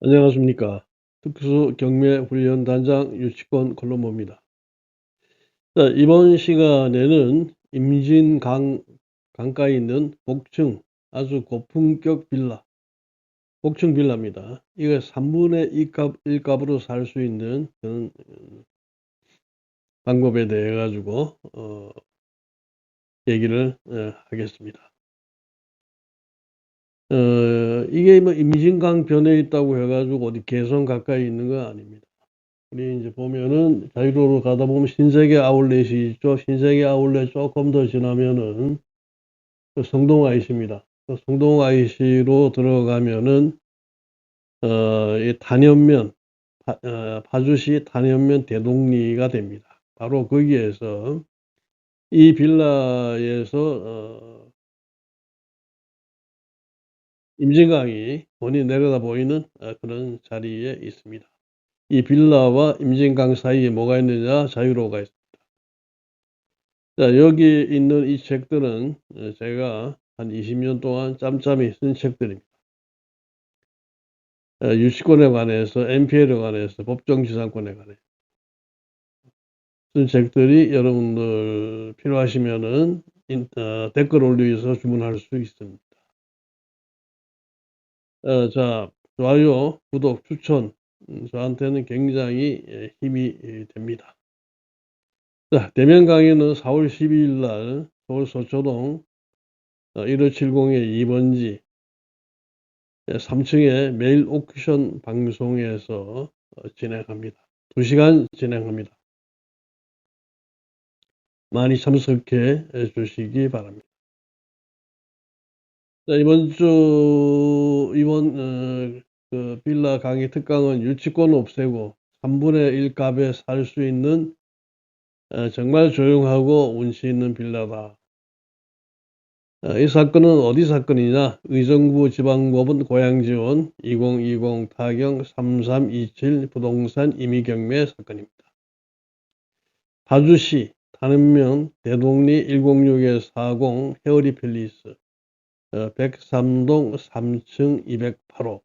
안녕하십니까. 특수 경매 훈련 단장 유치권 콜롬보입니다. 자, 이번 시간에는 임진강 강가에 있는 복층 아주 고품격 빌라, 복층 빌라입니다. 이거 3분의 2값, 1값으로 살 수 있는 그런 어, 방법에 대해 가지고 어, 얘기를 어, 하겠습니다. 어, 이게 뭐 임진강 변에 있다고 해가지고 어디 개성 가까이 있는 거 아닙니다. 우리 이제 보면은 자유로로 가다 보면 신세계 아울렛이 있죠. 신세계 아울렛 조금 더 지나면은 그 성동 IC입니다. 그 성동 IC로 들어가면은 어, 이 단연면 파, 어, 파주시 단연면 대동리가 됩니다. 바로 거기에서 이 빌라에서 어, 임진강이 본이 내려다 보이는 어, 그런 자리에 있습니다. 이 빌라와 임진강 사이에 뭐가 있느냐? 자유로가 있습니다. 자, 여기 있는 이 책들은 어, 제가 한 20년 동안 짬짬이 쓴 책들입니다. 어, 유치권에 관해서, NPL에 관해서, 법정지상권에 관해서 쓴 책들이 여러분들 필요하시면은 댓글 올려서 주문할 수 있습니다. 어, 자, 좋아요, 구독, 추천, 음, 저한테는 굉장히 예, 힘이 예, 됩니다. 자, 대면 강의는 4월 12일 날 서울 서초동 1570의 2번지 3층에 매일 오크션 방송에서 어, 진행합니다. 2시간 진행합니다. 많이 참석해 주시기 바랍니다. 자, 이번 주, 이번, 어, 그 빌라 강의 특강은 유치권 없애고 3분의 1 값에 살 수 있는 어, 정말 조용하고 운치 있는 빌라다. 어, 이 사건은 어디 사건이냐? 의정부 지방법원 고양지원 2020 타경 3327 부동산 임의경매 사건입니다. 파주시 단은면 대동리 106에 40 헤어리 팰리스 103동 3층 208호.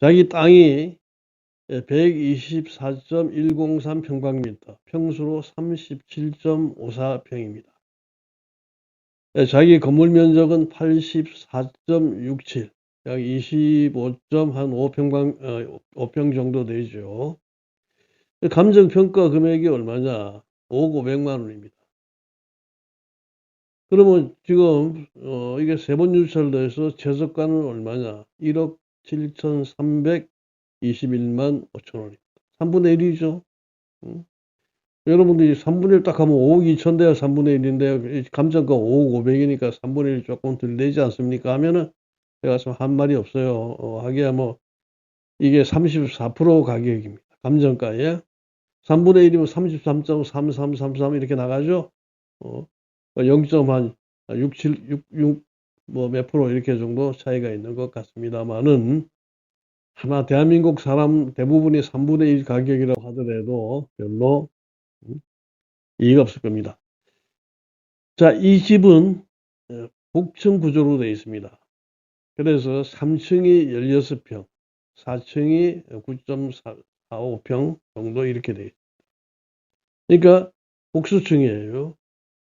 자기 땅이 124.103 평방미터, 평수로 37.54평입니다. 자기 건물 면적은 84.67, 약 25.5평방, 5평 정도 되죠. 감정평가 금액이 얼마냐? 5억 500만 원입니다. 그러면 지금 어 이게 세 번 유찰돼서 최저가는 얼마냐? 1억 7,321만 5천 원입니다. 3분의 1이죠. 응? 여러분들이 3분의 1 딱 하면 5억 2천 돼야 3분의 1인데 감정가 5억 5백이니까 3분의 1 조금 덜 되지 않습니까? 하면은 제가 한 말이 없어요. 어, 하기야 뭐 이게 34% 가격입니다. 감정가에 3분의 1이면 33.3333 이렇게 나가죠. 어, 0.한 6, 7, 6, 6, 뭐몇 프로 이렇게 정도 차이가 있는 것 같습니다만은 아마 대한민국 사람 대부분이 3분의 1 가격이라고 하더라도 별로 음, 이의가 없을 겁니다. 자, 이 집은 어, 복층 구조로 되어 있습니다. 그래서 3층이 16평, 4층이 9.45평 정도 이렇게 되어 있습니다. 그러니까 복수층이에요.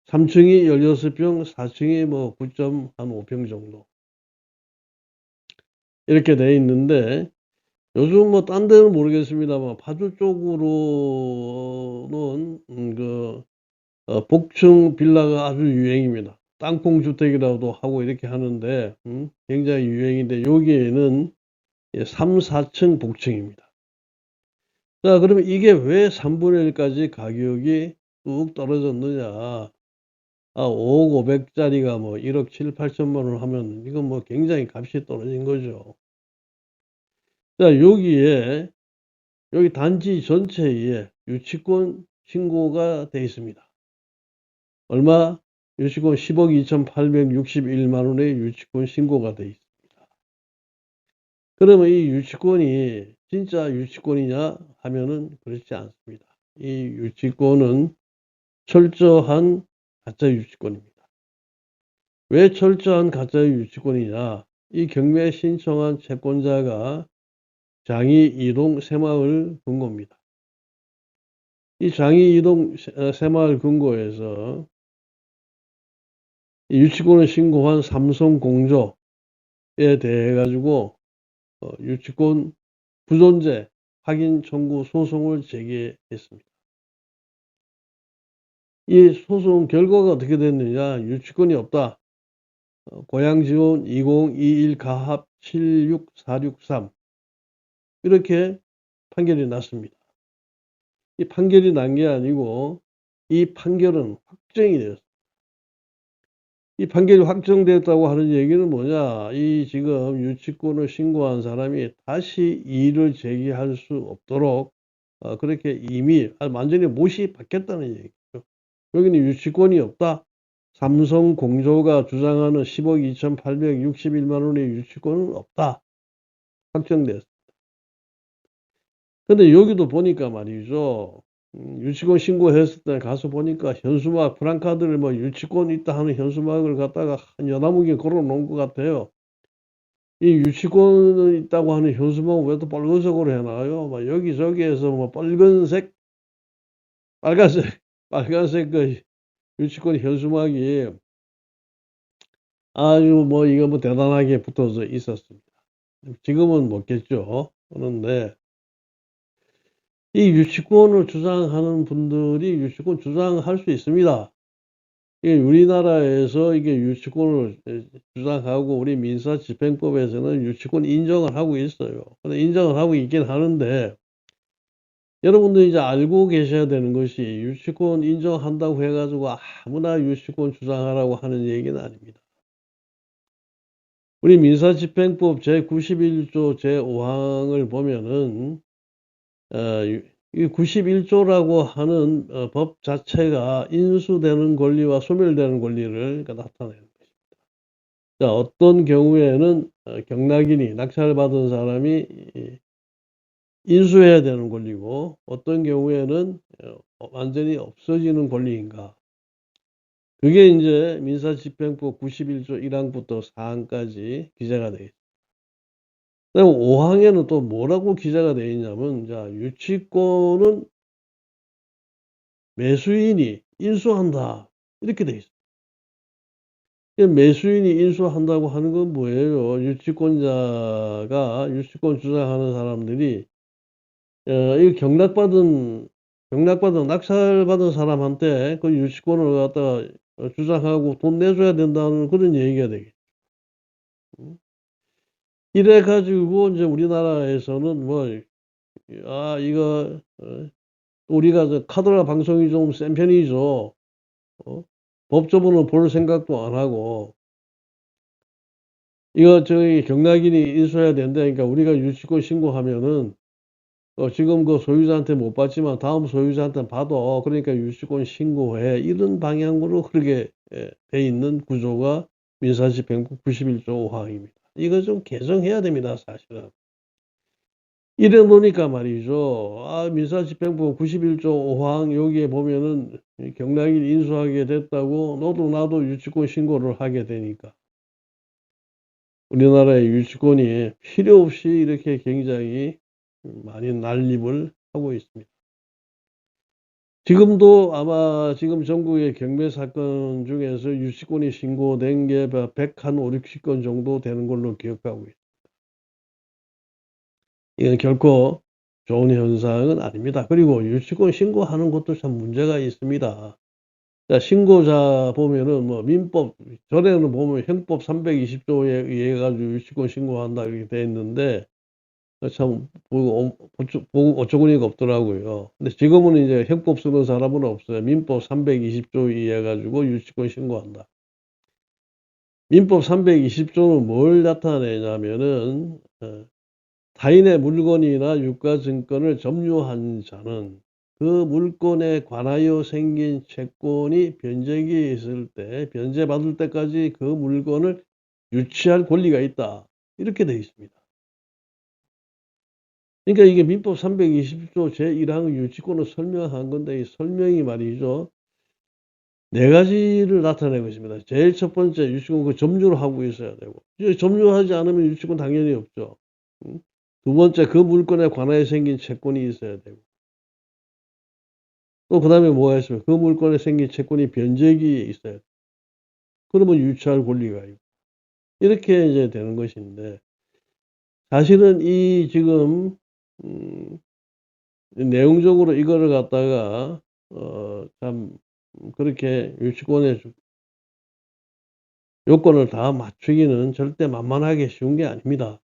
3층이 16평, 4층이 뭐 9.5평 정도. 이렇게 돼 있는데, 요즘 뭐 딴 데는 모르겠습니다만, 파주 쪽으로는, 음, 그, 어, 복층 빌라가 아주 유행입니다. 땅콩 주택이라고도 하고 이렇게 하는데, 음, 굉장히 유행인데, 여기에는 3, 4층 복층입니다. 자, 그러면 이게 왜 3분의 1까지 가격이 뚝 떨어졌느냐? 아, 5억 500짜리가 뭐 1억 7, 8천만 원 하면 이건 뭐 굉장히 값이 떨어진 거죠. 자, 여기에 여기 단지 전체에 유치권 신고가 되어 있습니다. 얼마? 유치권 10억 2,861만 원의 유치권 신고가 되어 있습니다. 그러면 이 유치권이 진짜 유치권이냐 하면은 그렇지 않습니다. 이 유치권은 철저한 가짜 유치권입니다. 왜 철저한 가짜 유치권이냐? 이 경매 신청한 채권자가 장이 이동 새마을 금고입니다. 이 장이 이동 어, 새마을 금고에서 유치권을 신고한 삼성공조에 대해 가지고 어, 유치권 부존재 확인 청구 소송을 제기했습니다. 이 소송 결과가 어떻게 됐느냐 유치권이 없다. 어, 고양지원 2021 가합 76463 이렇게 판결이 났습니다. 이 판결이 난 게 아니고 이 판결은 확정이 되었습니다. 이 판결이 확정됐다고 하는 얘기는 뭐냐? 이 지금 유치권을 신고한 사람이 다시 이의를 제기할 수 없도록 어, 그렇게 이미 완전히 못이 받겠다는 얘기죠. 여기는 유치권이 없다. 삼성 공조가 주장하는 10억 2,861만 원의 유치권은 없다. 확정됐습니다. 근데 여기도 보니까 말이죠. 음, 유치권 신고했을 때 가서 보니까 현수막 프랑카드를 뭐 유치권 있다 하는 현수막을 갖다가 한 여나무게 걸어 놓은 것 같아요. 이 유치권 있다고 하는 현수막은 왜 또 빨간색으로 해놔요? 막 여기저기에서 뭐 빨간색, 빨간색, 빨간색 그 유치권 현수막이 아주 뭐 이거 뭐 대단하게 붙어서 있었습니다. 지금은 못겠죠. 그런데 이 유치권을 주장하는 분들이 유치권 주장할 수 있습니다. 이게 우리나라에서 이게 유치권을 주장하고 우리 민사 집행법에서는 유치권 인정을 하고 있어요. 인정을 하고 있긴 하는데 여러분들 이제 알고 계셔야 되는 것이 유치권 인정한다고 해가지고 아무나 유치권 주장하라고 하는 얘기는 아닙니다. 우리 민사집행법 제91조 제5항을 보면은 어, 이 91조라고 하는 어, 법 자체가 인수되는 권리와 소멸되는 권리를 그러니까 나타내는 것입니다. 자, 어떤 경우에는 어, 경락인이 낙찰받은 사람이 인수해야 되는 권리고 어떤 경우에는 어, 완전히 없어지는 권리인가. 그게 이제 민사집행법 91조 1항부터 4항까지 기재가 되어 있습니다. 5항에는 또 뭐라고 기재가 되어 있냐면, 자, 유치권은 매수인이 인수한다. 이렇게 되어 있습니다. 매수인이 인수한다고 하는 건 뭐예요? 유치권자가, 유치권 주장하는 사람들이, 어, 이 경락받은, 경락받은, 낙찰받은 사람한테 그 유치권을 갖다가 주장하고 돈 내줘야 된다는 그런 얘기가 되겠죠. 이래 가지고 이제 우리나라에서는 뭐, 아, 이거, 어, 우리가 카드라 방송이 좀 센 편이죠. 어? 법조문을 볼 생각도 안 하고, 이거 저기 경락인이 인수해야 된다. 그러니까 우리가 유치권 신고하면은, 어, 지금 그 소유자한테 못 받지만 다음 소유자한테 받아. 그러니까 유치권 신고해. 이런 방향으로 그렇게 예, 돼 있는 구조가 민사집행법 91조 5항입니다. 이거 좀 개정해야 됩니다, 사실은. 이래 놓으니까 말이죠. 아, 민사집행법 91조 5항 여기에 보면은 경락인 인수하게 됐다고 너도 나도 유치권 신고를 하게 되니까. 우리나라의 유치권이 필요 없이 이렇게 굉장히 많이 난립을 하고 있습니다. 지금도 아마 지금 전국의 경매 사건 중에서 유치권이 신고된 게 100한 5, 60건 정도 되는 걸로 기억하고 있습니다. 이건 결코 좋은 현상은 아닙니다. 그리고 유치권 신고하는 것도 참 문제가 있습니다. 자, 신고자 보면은 뭐 민법, 전에는 보면 형법 320조에 의해 가지고 유치권 신고한다 이렇게 돼 있는데 참 보고, 보고 어처구니가 없더라고요. 근데 지금은 이제 형법 쓰는 사람은 없어요. 민법 320조 이해 가지고 유치권 신고한다. 민법 320조는 뭘 나타내냐면은 어, 타인의 물건이나 유가 증권을 점유한 자는 그 물건에 관하여 생긴 채권이 변제기에 있을 때 변제받을 때까지 그 물건을 유치할 권리가 있다. 이렇게 되어 있습니다. 그러니까 이게 민법 320조 제1항 유치권을 설명한 건데 이 설명이 말이죠. 네 가지를 나타내고 있습니다. 제일 첫 번째 유치권 그 점유를 하고 있어야 되고 점유하지 않으면 유치권 당연히 없죠. 음? 두 번째 그 물건에 관하여 생긴 채권이 있어야 되고 또 그 다음에 뭐가 있으면 그 물건에 생긴 채권이 변제기에 있어야 돼. 그러면 유치할 권리가 있고 이렇게 이제 되는 것인데 사실은 이 지금 음, 내용적으로 이거를 갖다가 어 참 그렇게 유치권의 요건을 다 맞추기는 절대 만만하게 쉬운 게 아닙니다.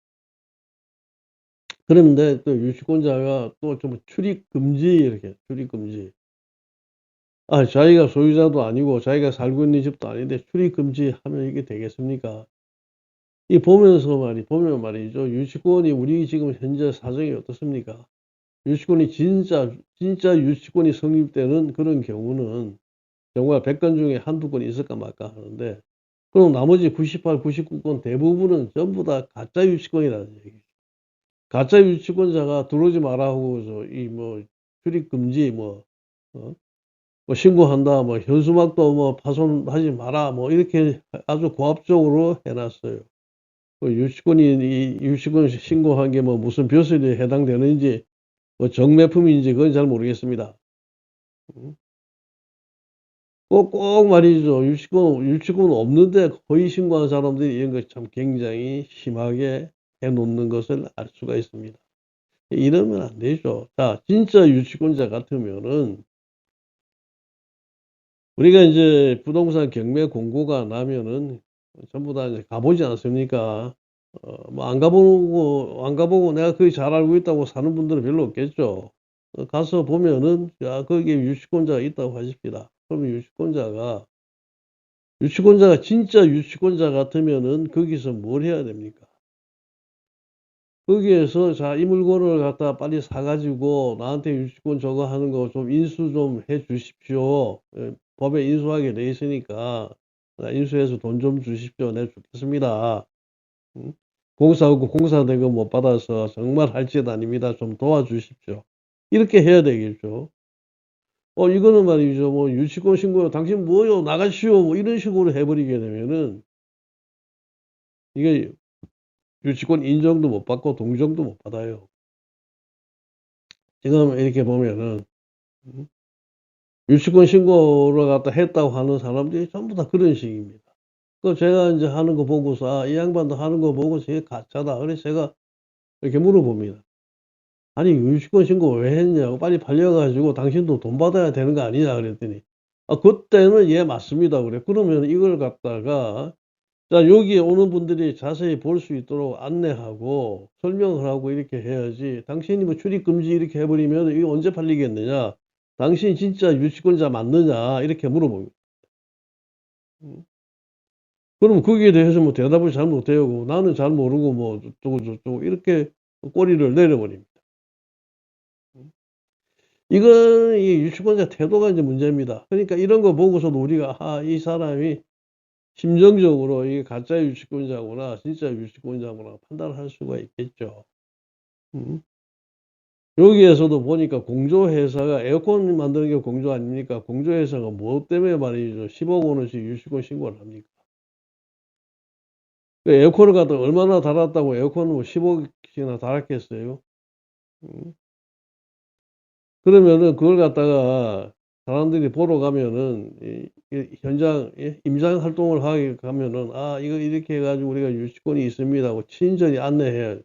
그런데 또 유치권자가 또 좀 출입 금지 이렇게 출입 금지 아 자기가 소유자도 아니고 자기가 살고 있는 집도 아닌데 출입 금지 하면 이게 되겠습니까? 이 보면서 말이 보면 말이죠 유치권이 우리 지금 현재 사정이 어떻습니까? 유치권이 진짜 진짜 유치권이 성립되는 그런 경우는 정말 100건 중에 한두 건 있을까 말까 하는데 그럼 나머지 98, 99건 대부분은 전부 다 가짜 유치권이라는 얘기죠. 가짜 유치권자가 들어오지 마라 하고서 이 뭐 출입 금지 뭐, 어? 뭐 신고한다 뭐 현수막도 뭐 파손하지 마라 뭐 이렇게 아주 고압적으로 해놨어요. 그 유치권이 이 유치권 신고한 게 뭐 무슨 벼슬에 해당되는지 뭐 정매품인지 그건 잘 모르겠습니다. 음? 꼭, 꼭 말이죠. 유치권, 유치권 없는데 거의 신고한 사람들이 이런 것참 굉장히 심하게 해놓는 것을 알 수가 있습니다. 이러면 안 되죠. 자, 진짜 유치권자 같으면은 우리가 이제 부동산 경매 공고가 나면은 전부 다 이제 가보지 않습니까? 어, 뭐 안 가보고, 안 가보고 내가 거기 잘 알고 있다고 사는 분들은 별로 없겠죠. 어, 가서 보면은, 야, 거기에 유치권자가 있다고 하십니다. 그러면 유치권자가 유치권자가 진짜 유치권자 같으면은 거기서 뭘 해야 됩니까? 거기에서 자 이 물건을 갖다 빨리 사가지고 나한테 유치권 저거 하는 거 좀 인수 좀 해 주십시오. 예, 법에 인수하게 돼 있으니까 인수해서 돈 좀 주십시오. 내 주겠습니다. 응? 공사하고 공사대금 못 받아서 정말 할 짓 아닙니다. 좀 도와주십시오. 이렇게 해야 되겠죠. 어, 이거는 말이죠. 뭐, 유치권 신고요. 당신 뭐요? 나가시오. 뭐, 이런 식으로 해버리게 되면은, 이게 유치권 인정도 못 받고 동정도 못 받아요. 지금 이렇게 보면은, 음, 유치권 신고를 갖다 했다고 하는 사람들이 전부 다 그런 식입니다. 그 제가 이제 하는 거 보고서, 아, 이 양반도 하는 거 보고 제 가짜다. 그래서 제가 이렇게 물어봅니다. 아니 유치권 신고 왜 했냐고 빨리 팔려가지고 당신도 돈 받아야 되는 거 아니냐 그랬더니 아 그때는 예 맞습니다 그래 그러면 이걸 갖다가 자 여기에 오는 분들이 자세히 볼 수 있도록 안내하고 설명을 하고 이렇게 해야지 당신이 뭐 출입 금지 이렇게 해버리면 이게 언제 팔리겠느냐 당신이 진짜 유치권자 맞느냐 이렇게 물어봅니다 음. 그럼 거기에 대해서 뭐 대답을 잘 못해요 뭐 나는 잘 모르고 뭐 어쩌고 저쩌고 이렇게 꼬리를 내려버립니다 이건 이 유치권자 태도가 이제 문제입니다. 그러니까 이런 거 보고서도 우리가 아, 이 사람이 심정적으로 이게 가짜 유치권자구나, 진짜 유치권자구나 판단을 할 수가 있겠죠. 음. 여기에서도 보니까 공조회사가 에어컨 만드는 게 공조 아닙니까? 공조회사가 뭐 때문에 말이죠. 10억 원어치 유치권 신고를 합니까? 그 에어컨을 갖다 얼마나 달았다고 에어컨을 뭐 10억씩이나 달았겠어요? 음. 그러면은 그걸 갖다가 사람들이 보러 가면은 현장 예? 임장 활동을 하게 가면은 아 이거 이렇게 해가지고 우리가 유치권이 있습니다 하고 친절히 안내해야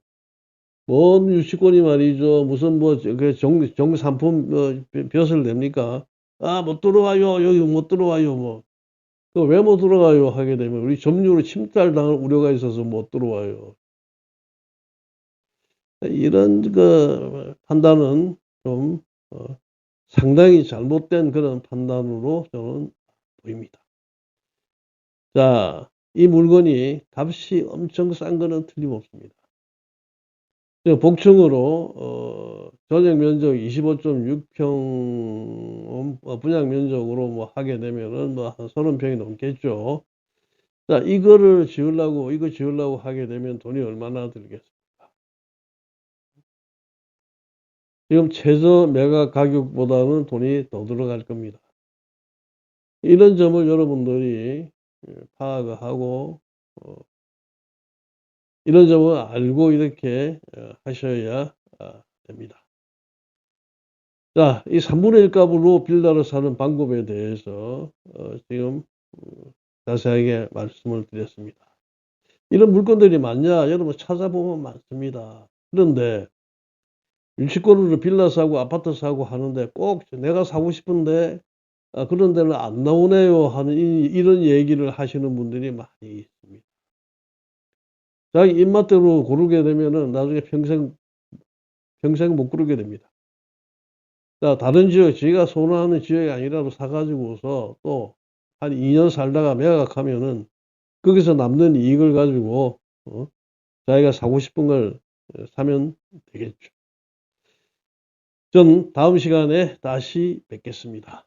뭔 유치권이 말이죠. 무슨 뭐 정 정산품 뭐 벼슬 됩니까? 아 못 들어와요. 여기 못 들어와요. 뭐. 왜 못 들어가요? 하게 되면 우리 점유로 침탈 당할 우려가 있어서 못 들어와요. 이런 그 판단은 좀 어, 상당히 잘못된 그런 판단으로 저는 보입니다. 자, 이 물건이 값이 엄청 싼 거는 틀림없습니다. 복층으로 어, 전용 면적 25.6평 어, 분양 면적으로 뭐 하게 되면은 뭐 한 30평이 넘겠죠. 자, 이거를 지으려고 이거 지으려고 하게 되면 돈이 얼마나 들겠습니까? 지금 최저 매각 가격보다는 돈이 더 들어갈 겁니다. 이런 점을 여러분들이 예, 파악을 하고 어, 이런 점을 알고 이렇게 어, 하셔야 아, 됩니다. 자, 이 3분의 1 값으로 빌라를 사는 방법에 대해서 어, 지금 음, 자세하게 말씀을 드렸습니다. 이런 물건들이 많냐? 여러분 찾아보면 많습니다. 그런데 일치권으로 빌라 사고 아파트 사고 하는데 꼭 내가 사고 싶은데 아, 그런 데는 안 나오네요 하는 이, 이런 얘기를 하시는 분들이 많이. 자기 입맛대로 고르게 되면은 나중에 평생 평생 못 고르게 됩니다. 자, 다른 지역, 지가 선호하는 지역이 아니라도 사가지고서 또 한 2년 살다가 매각하면은 거기서 남는 이익을 가지고 어, 자기가 사고 싶은 걸 사면 되겠죠. 전 다음 시간에 다시 뵙겠습니다.